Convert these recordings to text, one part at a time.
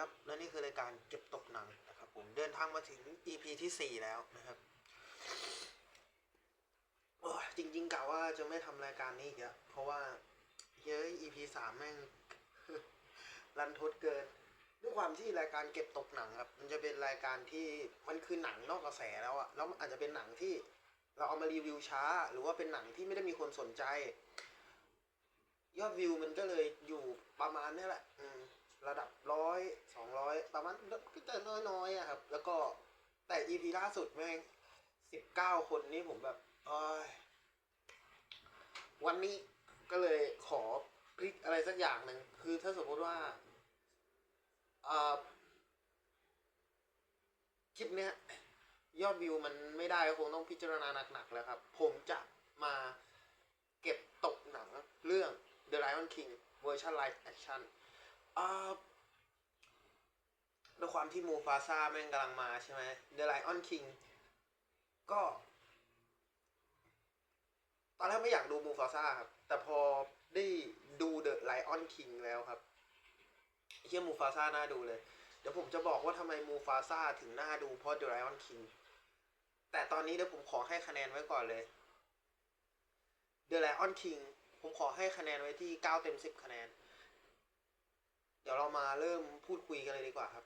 ครับ และนี่คือรายการเก็บตกหนังนะครับ ผมเดินทางมาถึง EP ที่สี่แล้วนะครับโอ้จริงๆกะว่าจะไม่ทำรายการนี้อีกแล้วเพราะว่าเฮ้ย EP สามแม่งรันทดเกิน ด้วยความที่รายการเก็บตกหนังครับ มันจะเป็นรายการที่มันคือหนังนอกกระแสแล้วอะแล้วอาจจะเป็นหนังที่เราเอามารีวิวช้า หรือว่าเป็นหนังที่ไม่ได้มีคนสนใจ ยอดวิวมันก็เลยอยู่ประมาณนี้แหละ อืม ระดับร้อยสองร้อยประมาณก็จะน้อยๆอะครับ แล้วก็แต่ EP ล่าสุดแม่งสิบเก้าคนนี่ผมแบบอยวันนี้ก็เลยขอพลิกอะไรสักอย่างหนึ่งคือถ้าสมมติว่าคลิปเนี้ยยอดวิวมันไม่ได้ก็คงต้องพิจารณาหนักๆแล้วครับ ผมจะมาเก็บตกหนังเรื่อง The Lion King เวอร์ชัน Live Action อ่าด้วยความที่มูฟาซาแม่งกำลังมาใช่ไหม The Lion King ก็ ตอนแรกไม่อยากดูมูฟาซาครับ แต่พอได้ดู The Lion King แล้วครับเฮียมูฟาซาน่าดูเลย เดี๋ยวผมจะบอกว่าทำไมมูฟาซาถึงน่าดูเพราะ The Lion King แต่ตอนนี้เดี๋ยวผมขอให้คะแนนไว้ก่อนเลย The Lion King ผมขอให้คะแนนไว้ที่ 9 เต็ม 10 คะแนน ดี๋ยวเรามาเริ่มพูดคุยกันเลยดีกว่าครับ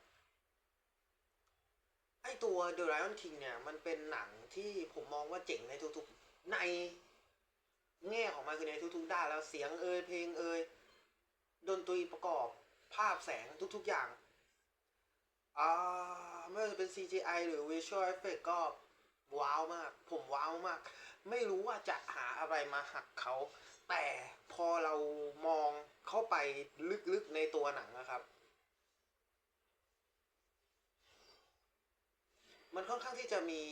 ไอตัว The Lion King เนี่ย มันเป็นหนังที่ผมมองว่าเจ๋งในทุกๆ ในแง่ของมันคือในทุกๆ ด้านแล้วเสียงเอยเพลงเอยดนตรีประกอบภาพแสงทุกๆ อย่างอ่าไม่ว่าจะเป็น CGI หรือ Visual Effect ก็ว้าวมาก ผมว้าวมาก ไม่รู้ว่าจะหาอะไรมาหักเขา แต่พอเรามองเข้าไปลึกๆในตัวหนังนะครับ มันค่อนข้างที่จะมี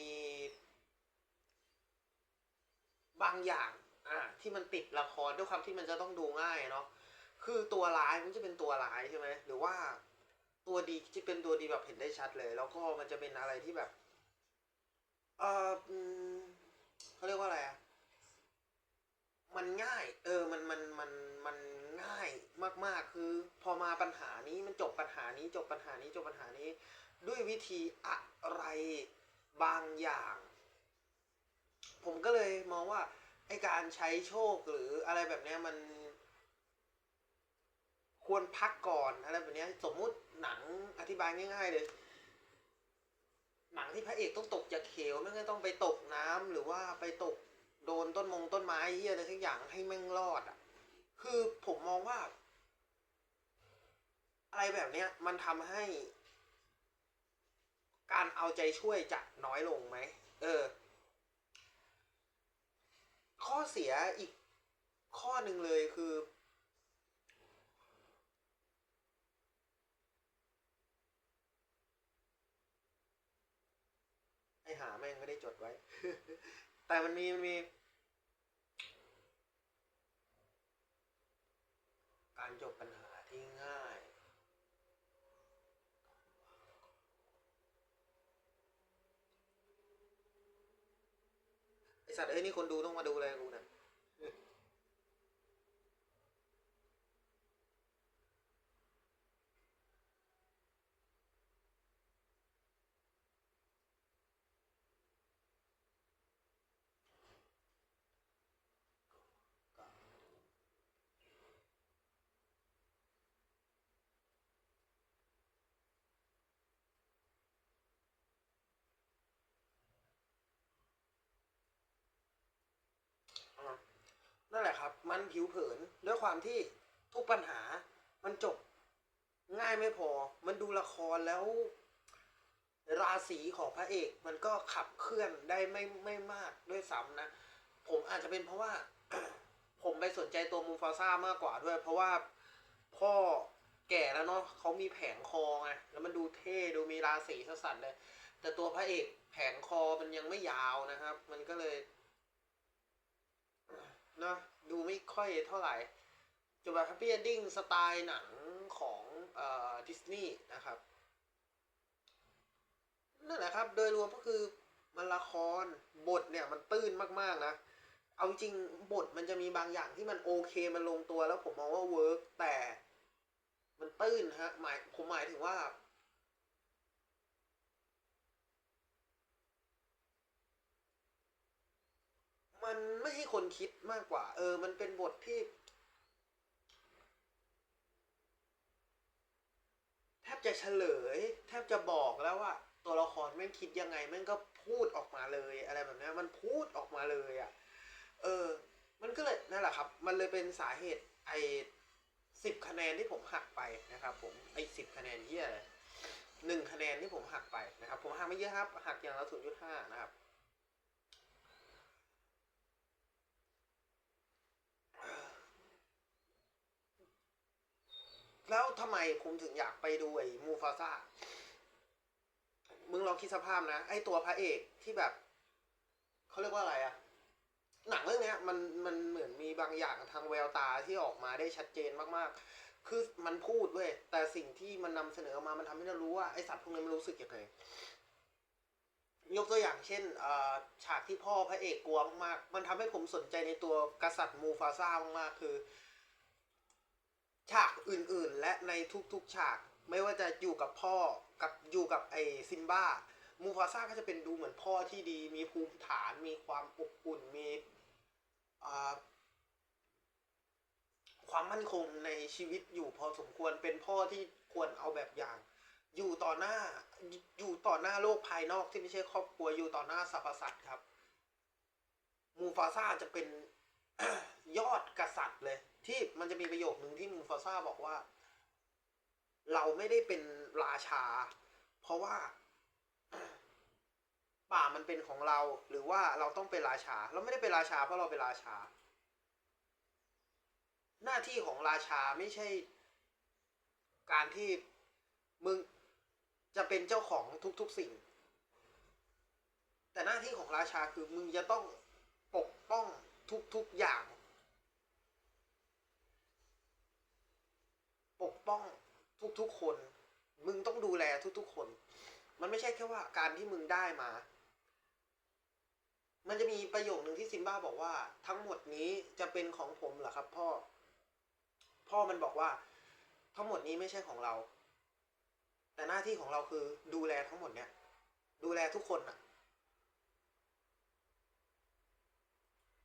บางอย่างอ่าที่มันติดละครด้วยความที่มันจะต้องดูง่ายเนาะคือตัวร้ายมันจะเป็นตัวร้ายใช่ไหมหรือว่าตัวดีจะเป็นตัวดีแบบเห็นได้ชัดเลย แล้วก็มันจะเป็นอะไรที่แบบ เอออืม เขาเรียกว่าอะไรอะ มันง่าย เออ มัน มัน มัน มันง่ายมาก ๆ คือ พอมาปัญหานี้มันจบปัญหานี้ จบปัญหานี้ จบปัญหานี้ ด้วยวิธีอะไรบางอย่าง ผมก็เลยมองว่าไอการใช้โชคหรืออะไรแบบเนี้ยมัน ควรพักก่อนอะไรแบบเนี้ยสมมุติหนังอธิบายง่าย ๆ เลย หนังที่พระเอกต้องตกจากเขวไม่งั้นต้องไปตกน้ำหรือว่าไปตกโดนต้นมงต้นไม้เหี้ยอะไรทุกอย่างให้แม่งรอดอะ คือผมมองว่า อะไรแบบเนี้ย มันทำให้ การเอาใจช่วยจะน้อยลงไหมเออ ข้อเสียอีกข้อหนึ่งเลยคือ หาแม่งไม่ได้จดไว้ แต่มันมีมันมี การจบปัญหาที่ง่าย ไอสัตว์เอ้ยนี่คนดูต้องมาดูแลกูนะ นั่นแหละครับ มันผิวเผินด้วยความที่ทุกปัญหามันจบง่ายไม่พอ มันดูละครแล้ว ราศีของพระเอกมันก็ขับเคลื่อนได้ไม่ไม่มากด้วยซ้ำนะ ผมอาจจะเป็นเพราะว่า ผมไปสนใจตัวมูฟาซ่ามากกว่าด้วย เพราะว่าพ่อแก่แล้วเนาะเขามีแผงคอไงแล้วมันดูเท่ดูมีราศีสัสๆเลยแต่ตัวพระเอกแผงคอมันยังไม่ยาวนะครับ มันก็เลย นะดูไม่ค่อยเท่าไหร่จะแบบ Happy Ending สไตล์หนังของเอ่อดิสนีย์นะครับนั่นแหละครับ โดยรวมก็คือมันละครบทเนี่ยมันตื้นมากๆนะ เอาจริงบทมันจะมีบางอย่างที่มันโอเคมันลงตัวแล้วผมมองว่าเวิร์กแต่มันตื้นฮะหมายผมหมายถึงว่า มันไม่ให้คนคิดมากกว่า เออ มันเป็นบทที่ แทบจะเฉลย แทบจะบอกแล้วว่า ตัวละครแม่งคิดยังไงแม่งก็พูดออกมาเลย อะไรแบบนี้มันพูดออกมาเลยอะ่ะ เออ มันก็เลยนั่นแหละครับ มันเลยเป็นสาเหตุไอ้สิบคะแนนที่ผมหักไปนะครับผมไอ้สิบคะแนนเหียอะไรหนึ่งคะแนนที่ผมหักไปนะครับ ผมหักไม่เยอะครับ หักอย่างละศูนย์จุดห้านะครับ แล้วทำไมผมถึงอยากไปดูไอ้มูฟาซ่ามึงลองคิดสภาพนะ ไอ้ตัวพระเอกที่แบบ เขาเรียกว่าอะไรอะหนังเรื่องนี้มันมันเหมือนมีบางอย่างทางแววตาที่ออกมาได้ชัดเจนมากๆ คือมันพูดเว้ย แต่สิ่งที่มันนำเสนอมา มันทำให้เรารู้ว่าไอสัตว์พวกนี้มันรู้สึกยังไงยกตัวอย่างเช่นฉากที่พ่อพระเอกกลัวมากๆ มันทำให้ผมสนใจในตัวกษัตริย์มูฟาซ่ามากๆ คือ ฉากอื่นๆ และในทุกๆฉาก ไม่ว่าจะอยู่กับพ่อกับอยู่กับไอซิมบ้ามูฟาซ่าก็จะเป็นดูเหมือนพ่อที่ดี มีภูมิฐาน มีความอบอุ่น มีความมั่นคงในชีวิตอยู่พอสมควรเป็นพ่อที่ควรเอาแบบอย่าง อยู่ต่อหน้าอยู่ต่อหน้าโลกภายนอกที่ไม่ใช่ครอบครัวอยู่ต่อหน้าสรรพสัตว์ครับ มูฟาซ่าจะเป็นยอดกษัตริย์เลย ที่มันจะมีประโยคหนึ่งที่มูฟาซ่าบอกว่า เราไม่ได้เป็นราชา เพราะว่าป่ามันเป็นของเรา หรือว่าเราต้องเป็นราชา เราไม่ได้เป็นราชา เพราะเราเป็นราชา หน้าที่ของราชาไม่ใช่ การที่มึงจะเป็นเจ้าของทุกๆสิ่ง แต่หน้าที่ของราชาคือมึงจะต้องปกป้องทุกๆอย่าง ป้องทุกๆคน มึงต้องดูแลทุกๆคน มันไม่ใช่แค่ว่าการที่มึงได้มา มันจะมีประโยคหนึ่งที่ซิมบ้าบอกว่า ทั้งหมดนี้จะเป็นของผมเหรอครับ พ่อ พ่อมันบอกว่า ทั้งหมดนี้ไม่ใช่ของเรา แต่หน้าที่ของเราคือดูแลทั้งหมดเนี่ย ดูแลทุกคนอะ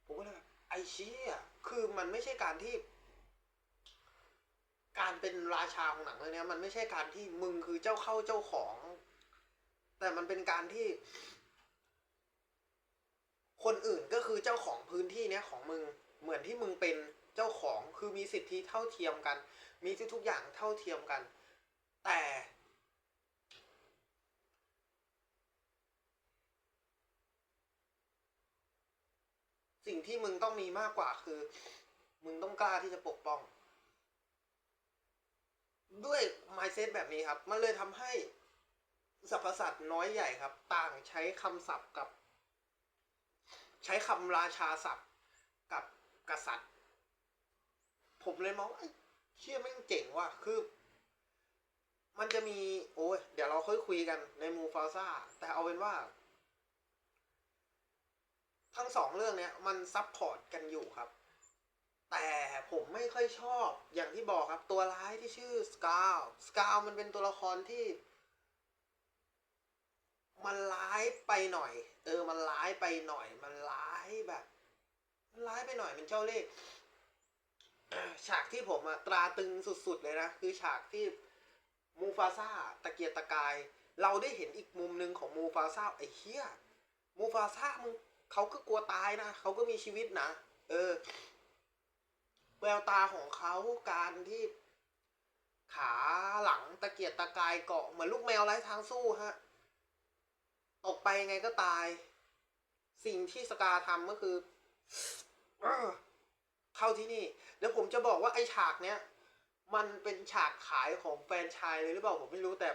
ผมก็เลยแบบไอ้เชี่ยคือมันไม่ใช่การที่ การเป็นราชาของหนังเรื่องเนี้ยมันไม่ใช่การที่มึงคือเจ้าเข้าเจ้าของ แต่มันเป็นการที่ คนอื่นก็คือเจ้าของพื้นที่เนี้ยของมึงเหมือนที่มึงเป็นเจ้าของคือมีสิทธิเท่าเทียมกัน มีทุกๆอย่างเท่าเทียมกัน แต่ สิ่งที่มึงต้องมีมากกว่าคือ มึงต้องกล้าที่จะปกป้อง ด้วย mindset แบบนี้ครับ มันเลยทำให้สรรพสัตว์น้อยใหญ่ครับ ต่างใช้คำศัพท์กับ ใช้คำราชาศัพท์กับกษัตริย์ ผมเลยมองว่าไอ้เชี่ยแม่งเจ๋งว่ะคือ มันจะมี โอ้ยเดี๋ยวเราค่อยคุยกันในมูฟาซ่าแต่เอาเป็นว่า ทั้งสองเรื่องเนี้ย มันซับพอร์ตกันอยู่ครับ แต่ผมไม่ค่อยชอบอย่างที่บอกครับตัวร้ายที่ชื่อสกาวสกาวมันเป็นตัวละครที่ มันร้ายไปหน่อย เออ มันร้ายไปหน่อย มันร้ายแบบ มันร้ายไปหน่อยเป็นเจ้าเล่ห์ฉากที่ผมอะตราตึงสุดๆเลยนะ คือฉากที่มูฟาซ่าตะเกียกตะกาย เราได้เห็นอีกมุมหนึ่งของมูฟาซ่าไอ้เหี้ยมูฟาซ่ามึงเขาก็กลัวตายนะเขาก็มีชีวิตนะเออ แววตาของเขาการที่ขาหลังตะเกียกตะกายเกาะเหมือนลูกแมวไร้ทางสู้ฮะตกไปยังไงก็ตาย สิ่งที่สกาทำก็คือเอเข้าที่นี่ เดี๋ยวผมจะบอกว่าไอ้ฉากเนี้ยมันเป็นฉากขายของแฟนชายเลยหรือเปล่าผมไม่รู้แต่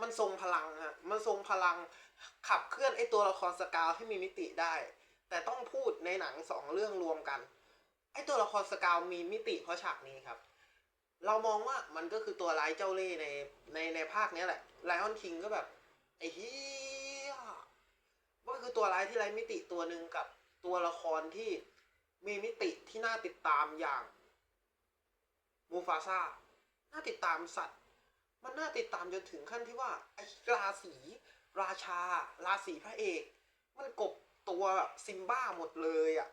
มันทรงพลังฮะ มันทรงพลังขับเคลื่อนไอ้ตัวละครสกาวให้มีมิติได้ แต่ต้องพูดในหนังสองเรื่องรวมกัน ไอตัวละครสกาวมีมิติเพราะฉากนี้ครับ เรามองว่ามันก็คือตัวร้ายเจ้าเล่ห์ในในในภาคเนี้ยแหละไลออนคิงก็แบบไอ้เฮียมันก็คือตัวร้ายที่ไร้มิติตัวหนึ่งกับตัวละครที่มีมิติที่น่าติดตามอย่างมูฟาซาน่าติดตามสัตว์ มันน่าติดตามจนถึงขั้นที่ว่าไอ้ราศีราชา ราศีพระเอก มันกบตัวซิมบ้าหมดเลยอะ่ะ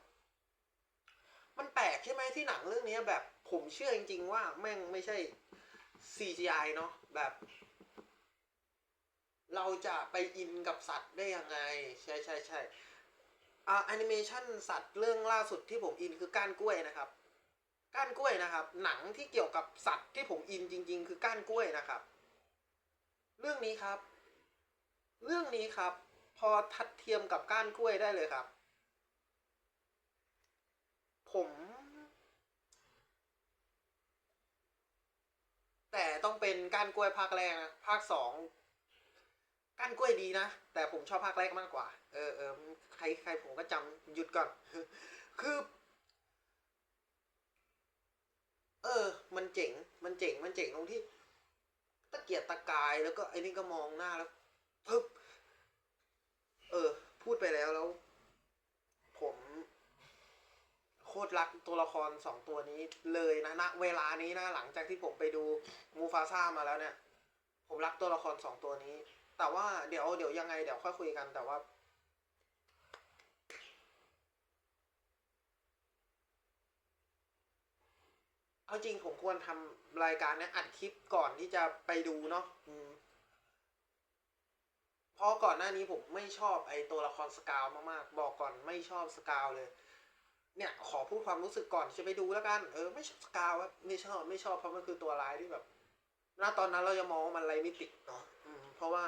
มันแปลกใช่ไหมที่หนังเรื่องนี้แบบผมเชื่อจริง ๆ ว่าแม่งไม่ใช่ CGI เนาะแบบ เราจะไปอินกับสัตว์ได้ยังไง ใช่ใช่ใช่อ่าแอนิเมชันสัตว์เรื่องล่าสุดที่ผมอินคือก้านกล้วยนะครับก้านกล้วยนะครับ หนังที่เกี่ยวกับสัตว์ที่ผมอินจริง ๆ คือก้านกล้วยนะครับ เรื่องนี้ครับ เรื่องนี้ครับ พอทัดเทียมกับก้านกล้วยได้เลยครับ ผม แต่ต้องเป็นก้านกล้วยภาคแรกนะภาคสองก้านกล้วยดีนะ แต่ผมชอบภาคแรกมากกว่า เออเออใครใครผมก็จำหยุดก่อน คือ เออ มันเจ๋ง มันเจ๋ง มันเจ๋งตรงที่ ตะเกียกตะกายแล้วก็ไอ้นี่ก็มองหน้าแล้วพึบเออ พูดไปแล้วแล้ว ผม โคตรรักตัวละครสองตัวนี้เลยนะณเวลานี้นะหลังจากที่ผมไปดูมูฟาซ่ามาแล้วเนี่ย ผมรักตัวละครสองตัวนี้ แต่ว่าเดี๋ยวเดี๋ยวยังไงเดี๋ยวค่อยคุยกันแต่ว่าเอาจริงผมควรทำรายการเนี้ยอัดคลิปก่อนที่จะไปดูเนาะเพราะก่อนหน้านี้ผมไม่ชอบไอตัวละครสกาวมากๆ บอกก่อนไม่ชอบสกาวเลย เนี่ยขอพูดความรู้สึกก่อนจะไปดูแล้วกันเออไม่ชอบสกาวไม่ชอบไม่ชอบเพราะมันคือตัวร้ายที่แบบณตอนนั้นเราจะมองว่ามันไรไม่ติดเนาะเพราะว่า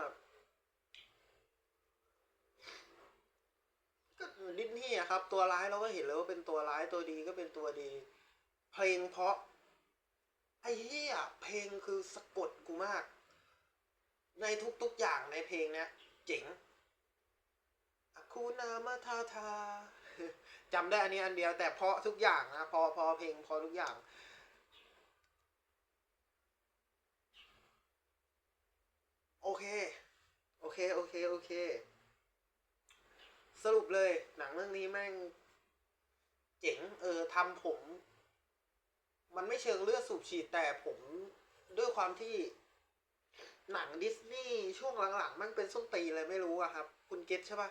ก็ดิสนีย์อะครับ ตัวร้ายเราก็เห็นแล้วว่าเป็นตัวร้ายตัวดีก็เป็นตัวดี เพลงเพราะ ไอ้เหี้ยเพลงคือสะกดกูมาก ในทุกๆอย่างในเพลงเนี้ยเจ๋งอคูนามาทาทา จำได้อันนี้อันเดียวแต่เพราะทุกอย่างนะพอพอเพลงพอทุกอย่าง โอเค โอเค โอเค โอเค สรุปเลยหนังเรื่องนี้แม่ง เจ๋ง เออทำผม มันไม่เชิงเลือดสูบฉีดแต่ผมด้วยความที่หนังดิสนีย์ช่วงหลังๆ มันเป็นส้นตีอะไรไม่รู้อะครับ คุณเก็ตใช่ปะ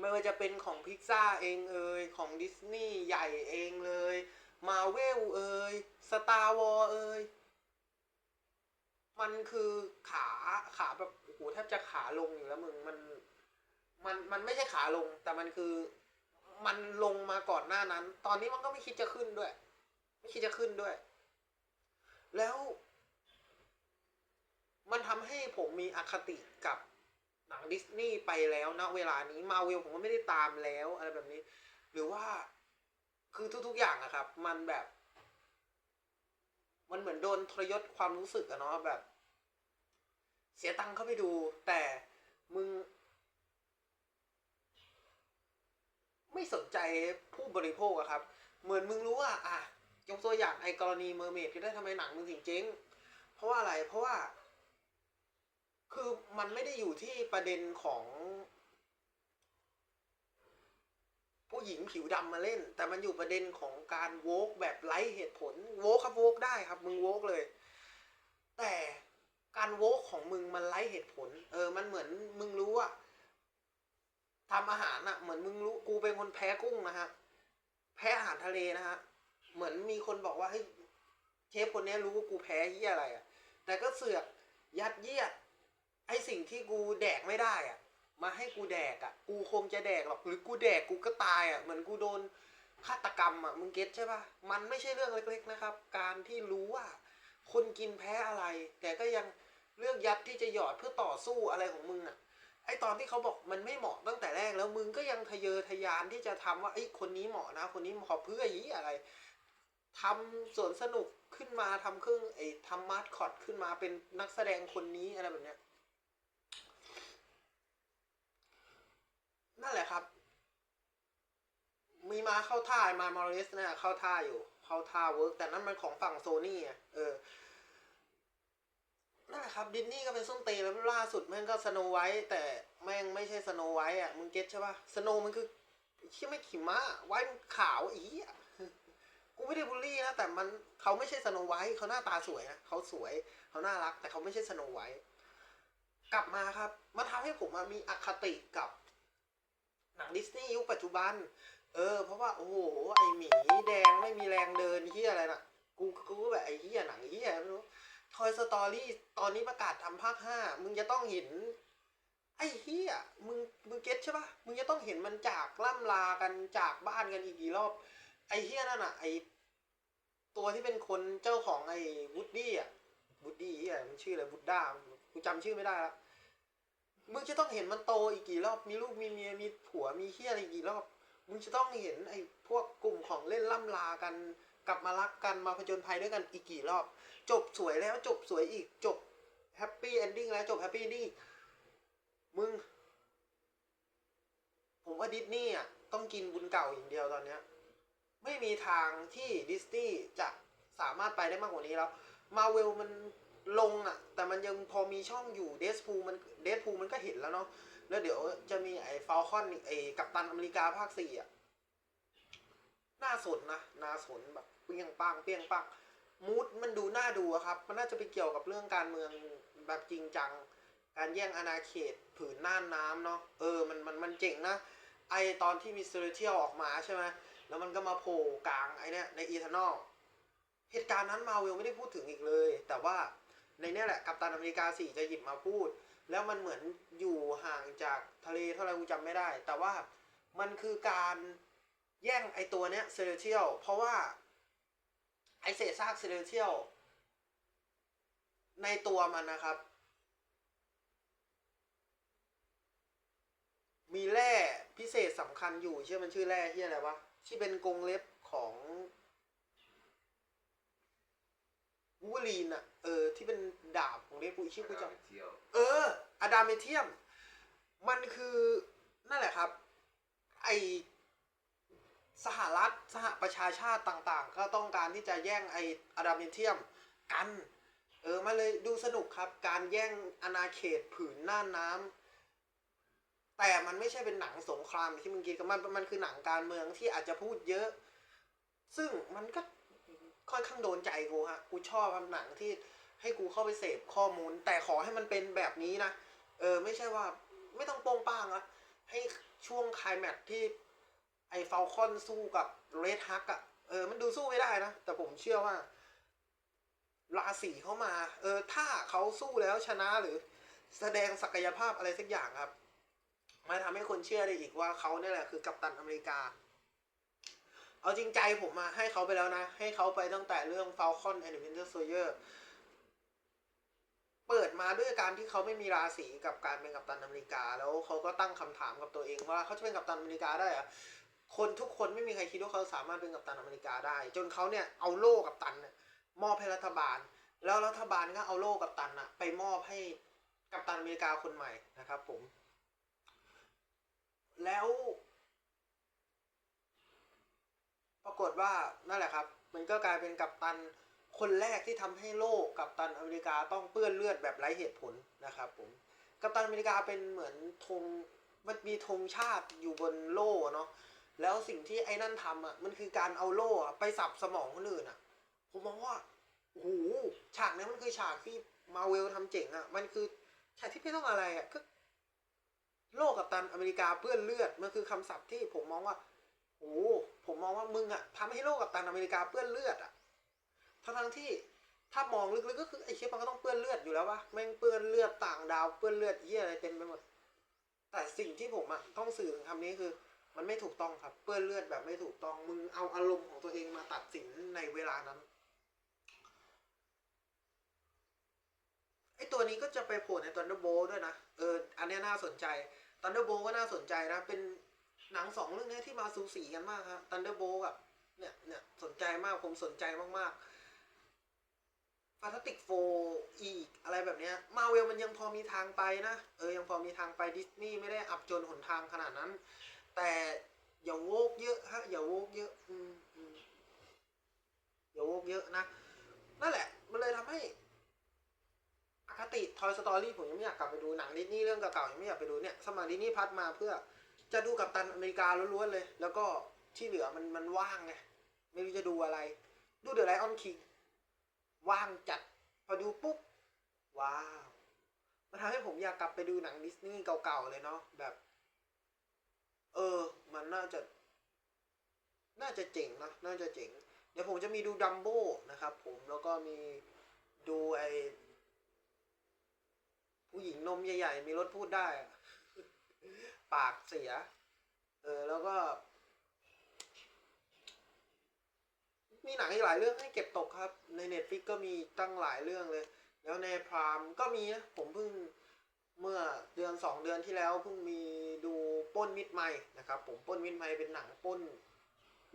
ไม่ว่าจะเป็นของพิกซ่าเองเอ่ยของดิสนีย์ใหญ่เองเลยมาเวลเอ่ยสตาร์วอลเอ่ยมันคือขาขาแบบโอ้โหแทบจะขาลงอยู่แล้วมึงมันมันมันไม่ใช่ขาลง แต่มันคือมันลงมาก่อนหน้านั้น ตอนนี้มันก็ไม่คิดจะขึ้นด้วย ไม่คิดจะขึ้นด้วย แล้ว มันทำให้ผมมีอคติกับ หนังดิสนีย์ไปแล้วนะเวลานี้มาเวลผมก็ไม่ได้ตามแล้วอะไรแบบนี้ หรือว่าคือทุก ๆอย่างอะครับ มันแบบ มันเหมือนโดนทรยศความรู้สึกอะเนาะแบบ เสียตังค์เข้าไปดู แต่มึง ไม่สนใจผู้บริโภคอะครับ เหมือนมึงรู้ว่า อะยกตัวอย่างไอ้กรณีเมอร์เมดที่ได้ทำไมหนังมึงถึงเจ๊งเพราะว่าอะไรเพราะว่า คือมันไม่ได้อยู่ที่ประเด็นของ ผู้หญิงผิวดำมาเล่น แต่มันอยู่ประเด็นของการโวกแบบไร้เหตุผล โวกครับโวกได้ครับ มึงโวกเลย แต่การโวกของมึงมันไร้เหตุผล เออ มันเหมือนมึงรู้ว่าทำอาหารอะเหมือนมึงรู้กูเป็นคนแพ้กุ้งนะฮะ แพ้อาหารทะเลนะฮะ เหมือนมีคนบอกว่าเฮ้ยเชฟคนนี้รู้ว่ากูแพ้เหี้ยอะไรอะแต่ก็เสือกยัดเยียด ไอสิ่งที่กูแดกไม่ได้อะ มาให้กูแดกอะ กูคงจะแดกหรอกหรือกูแดกกูก็ตายอะเหมือนกูโดนฆาตกรรมอะมึงเก็ตใช่ปะมันไม่ใช่เรื่องเล็กๆนะครับ การที่รู้ว่า คนกินแพ้อะไร แต่ก็ยังเลือกยัดที่จะหยอดเพื่อต่อสู้อะไรของมึงอะไอตอนที่เขาบอกมันไม่เหมาะตั้งแต่แรกแล้วมึงก็ยังทะเยอทะยานที่จะทำว่าไอคนนี้เหมาะนะ คนนี้เหมาะเพื่อยีอะไรทำสวนสนุกขึ้นมาทำเครื่องไอ้ทำมาสคอตขึ้นมาเป็นนักแสดงคนนี้อะไรแบบเนี้ย นั่นแหละครับ มีมาเข้าท่ามามาริสเนี่ยเข้าท่าอยู่ เข้าท่าเวิร์กแต่นั่นมันของฝั่งโซนี่อะเออนั่นแหละครับดิสนีย์ก็เป็นส้นเตีนแล้วล่าสุดแม่งก็สโนไวท์แต่แม่งไม่ใช่สโนไวท์อะมึงเก็ตใช่ปะสโนมันคือเชี่ยไม่ขี่ม้าไว้มันขาวอีอะกูไม่ได้บูลลี่นะแต่มันเขาไม่ใช่สโนไวท์เขาหน้าตาสวยนะเขาสวยเขาน่ารัก แต่เขาไม่ใช่สโนไวท์กลับมาครับ มันทำให้ผมมีอคติกับ หนังดิสนีย์ยุคปัจจุบัน เออ เพราะว่าโอ้โหไอหมีแดงไม่มีแรงเดินเฮียอะไรน่ะ กูกูก็แบบไอเฮียหนังเฮียไม่รู้ Toy Story ตอนนี้ประกาศทำภาคห้ามึงจะต้องเห็น ไอ้เฮียมึงมึงเก็ตใช่ปะมึงจะต้องเห็นมันจากล่ำลากันจากบ้านกันอีกกี่รอบ ไอ้เฮียนั่นน่ะไอตัวที่เป็นคนเจ้าของไอ้วูดดี้อะวูดดี้เฮียมันชื่ออะไรวูดด้ากูจำชื่อไม่ได้ละ มึงจะต้องเห็นมันโตอีกกี่รอบ มีลูก มีเมีย มีผัว มีเฮียอะไรอีกกี่รอบ มึงจะต้องเห็นไอ้พวกกลุ่มของเล่นล่ำลากัน กลับมารักกัน มาผจญภัยด้วยกันอีกกี่รอบ จบสวยแล้วจบสวยอีก จบแฮปปี้เอนดิ้งแล้วจบแฮปปี้เอนดิ้งมึง ผมว่าดิสนีย์อะต้องกินบุญเก่าอย่างเดียวตอนเนี้ย ไม่มีทางที่ดิสนีย์จะสามารถไปได้มากกว่านี้แล้ว มาเวลมัน ลงอะ แต่มันยังพอมีช่องอยู่เดสพูมันเดสพูมันก็เห็นแล้วเนาะแล้วเดี๋ยวจะมีไอ้ฟ a ลคอนไอ้กัปตันอเมริกาภาคสี่อะน่าสนนะน่าสนแบบเปี้ยงปังเปี้ยงปังมูดมันดูน่าดูอะครับ มันน่าจะไปเกี่ยวกับเรื่องการเมืองแบบจริงจัง การแย่งอาณาเขตผืนน่านน้ำเนาะเออมันมันมันเจ๋งนะ ไอตอนที่มีเซอร์เทียลออกมาใช่ไหมแล้วมันก็มาโผล่กลางไอเนี้ยในอีเทนอลเหตุการณ์นั้นมาเวลไม่ได้พูดถึงอีกเลย แต่ว่า ในเนี้ยแหละกัปตันอเมริกาสี่จะหยิบมาพูด แล้วมันเหมือนอยู่ห่างจากทะเลเท่าไรกูจำไม่ได้ แต่ว่ามันคือการแย่งไอตัวเนี้ยเซเลเทียลเพราะว่า ไอเศษซากเซเลเทียลในตัวมันนะครับ มีแร่พิเศษสำคัญอยู่เชื่อมันชื่อแร่ที่อะไรวะที่เป็นกรงเล็บของ วูลีนอะเออที่เป็นดาบของเล็บกูชื่อกูจำเที่ยวเอออะดามเมเทียม มันคือนั่นแหละครับ ไอสหรัฐสหประชาชาติต่างๆ ก็ต้องการที่จะแย่งไออะดามเมเทียมกัน เออมาเลยดูสนุกครับ การแย่งอาณาเขตผืนน่านน้ำแต่มันไม่ใช่เป็นหนังสงครามที่มึงคิดกันมันมันคือหนังการเมืองที่อาจจะพูดเยอะ ซึ่งมันก็ ค่อนข้างโดนใจกูฮะ กูชอบหนังที่ให้กูเข้าไปเสพข้อมูล แต่ขอให้มันเป็นแบบนี้นะ เออ ไม่ใช่ว่าไม่ต้องโป้งป้างอะให้ช่วงคลแม็กซ์ที่ไอ้เฟลคอนสู้กับเรดฮักอะเออ มันดูสู้ไม่ได้นะ แต่ผมเชื่อว่า ราศีเข้ามา เออ ถ้าเขาสู้แล้วชนะหรือ แสดงศักยภาพอะไรสักอย่างครับ มาทำให้คนเชื่อได้อีกว่าเขาเนี่ยแหละคือกัปตันอเมริกา เอาจริงใจผมมาให้เขาไปแล้วนะ ให้เขาไปตั้งแต่เรื่อง Falcon and the Winter Soldier เปิดมาด้วยการที่เขาไม่มีราศีกับการเป็นกัปตันอเมริกา แล้วเขาก็ตั้งคำถามกับตัวเองว่าเขาจะเป็นกัปตันอเมริกาได้หรอะคนทุกคนไม่มีใครคิดว่าเขาสามารถเป็นกัปตันอเมริกาได้ จนเขาเนี่ยเอาโล่กัปตันเนี่ยมอบให้รัฐบาล แล้วรัฐบาลก็เอาโล่กัปตันอะไปมอบให้กัปตันอเมริกาคนใหม่นะครับ ผม แล้ว ปรากฏว่านั่นแหละครับ มันก็กลายเป็นกัปตันคนแรกที่ทำให้โลกกัปตันอเมริกาต้องเปื้อนเลือดแบบไร้เหตุผลนะครับผมกัปตันอเมริกาเป็นเหมือนธงมันมีธงชาติอยู่บนโล่เนาะแล้วสิ่งที่ไอ้นั่นทำอะมันคือการเอาโล่ไปสับสมองคนอื่นอะ ผมมองว่าโอ้โหฉากนี้มันคือฉากที่มาเวลทำเจ๋งอะ มันคือฉากที่ไม่ต้องอะไรอะก็โลกกัปตันอเมริกาเปื้อนเลือดมันคือคำศัพท์ที่ผมมองว่า โอ้ผมมองว่ามึงอะทำให้โลกกับตันอเมริกาเปื้อนเลือดอะทั้งทั้งที่ถ้ามองลึกๆก็คือไอ้เชี่ยมันก็ต้องเปื้อนเลือดอยู่แล้ววะแม่งเปื้อนเลือดต่างดาวเปื้อนเลือดเยี่ยอะไรเต็มไปหมด แต่สิ่งที่ผมอะต้องสื่อถึงคำนี้คือ มันไม่ถูกต้องครับ เปื้อนเลือดแบบไม่ถูกต้อง มึงเอาอารมณ์ของตัวเองมาตัดสินในเวลานั้นไอ้ตัวนี้ก็จะไปโผล่ใน Thunderbolt ด้วยนะ เออ อันนี้น่าสนใจ Thunderbolt ก็น่าสนใจนะ เป็น หนังสองเรื่องนี้ที่มาสูสีกันมากครับ Thunderbolt กับเนี่ยเนี่ยสนใจมากผมสนใจมากๆ Fantastic Four อีกอะไรแบบเนี้ยมาเวลมันยังพอมีทางไปนะ เออยังพอมีทางไปดิสนีย์ไม่ได้อับจนหนทางขนาดนั้น แต่อย่าโวกเยอะฮะอย่าโวกเยอะอืมอืมอย่าโวกเยอะนะ นั่นแหละ มันเลยทำให้อคติ Toy Story ผมยังไม่อยากกลับไปดูหนังดิสนีย์เรื่องเก่าๆยังไม่อยากไปดูเนี่ยสมัยดิสนีย์พัดมาเพื่อ จะดูกับตันอเมริกาล้วนๆเลย แล้วก็ที่เหลือมันมันว่างไงไม่รู้จะดูอะไร ดูเดอะไลออนคิงว่างจัดพอดูปุ๊บ ว้าว มันทำให้ผมอยากกลับไปดูหนังดิสนีย์เก่าๆเลยเนาะแบบ เออ มันน่าจะ น่าจะเจ๋งนะน่าจะเจ๋ง เดี๋ยวผมจะมีดูดัมโบนะครับผมแล้วก็มีดูไอผู้หญิงนมใหญ่ ๆ มีรถพูดได้ ปากเสีย เออแล้วก็ มีหนังอีกหลายเรื่องให้เก็บตกครับ ในเน็ตฟิกก็มีตั้งหลายเรื่องเลย แล้วในพรามก็มีนะผมเพิ่งเมื่อเดือนสองเดือนที่แล้วเพิ่งมีดูป้นมิดไมค์นะครับ ผมป้นมิดไมค์เป็นหนังป้น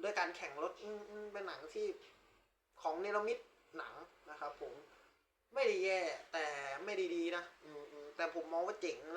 ด้วยการแข่งรถเป็นหนังที่ของเนรมิตหนังนะครับ ผมไม่ได้แย่แต่ไม่ได้ดีนะแต่ผมมองว่าเจ๋ง